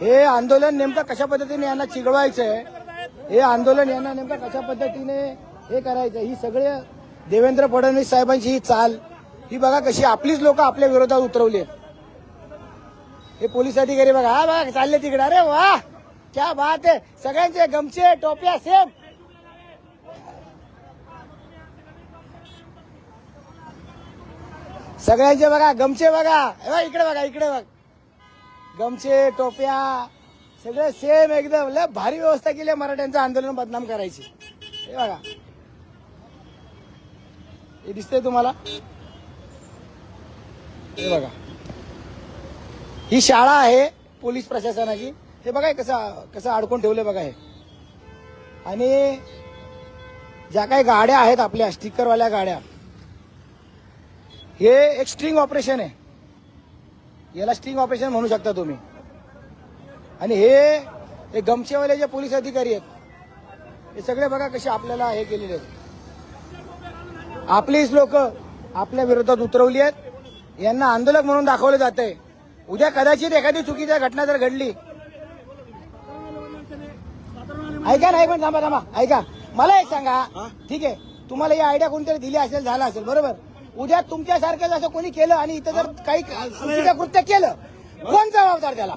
हे आंदोलन नेमकं कशा पद्धतीने यांना चिघळवायचंय? हे आंदोलन यांना नेमकं कशा पद्धतीने हे करायचं ही सगळे देवेंद्र फडणवीस साहेबांची ही चाल. ही बघा कशी आपलीच लोक आपल्या विरोधात उतरवली हे पोलीस अधिकारी बघा. हा बघा चालले तिकडे. अरे वा! क्या बात आहे सगळ्यांचे गमचे टोप्या सेम सगळ्यांचे बघा गमचे बघा. इकडे बघा, इकडे बघा इकडे गमचे टोप्या सगळे सेम एकदम. लय भारी व्यवस्था केली आहे मराठ्यांचं आंदोलन बदनाम करायची. हे बघा. हे दिसतंय तुम्हाला? हे बघा. ही शाळा आहे पोलीस प्रशासनाची. हे बघा कसं कसं अडकून ठेवले बघा हे. आणि ज्या काही गाड्या आहेत आपल्या स्टिकरवाल्या गाड्या हे एक स्ट्रिंग ऑपरेशन आहे. याला स्ट्रिंग ऑपरेशन म्हणू शकता तुम्ही. आणि हे हे गमचेवाले जे पोलीस अधिकारी आहेत. हे सगळे बघा कसे आपल्याला हे केलेले आहेत. आपलीच लोक आपल्या विरोधात उतरवली आहेत. यांना आंदोलक म्हणून दाखवलं जात आहे उद्या कदाचित एखादी चुकीची घटना जर घडली. ऐका ना ऐकून थांबा थांबा. ऐका. मला एक सांगा. ठीक आहे. तुम्हाला ही आयडिया कोणतरी दिली असेल झाला असेल. बरोबर? उद्या तुमच्यासारखं असं कोणी केलं आणि इथं जर काही कृत्य केलं कोण जबाबदार त्याला?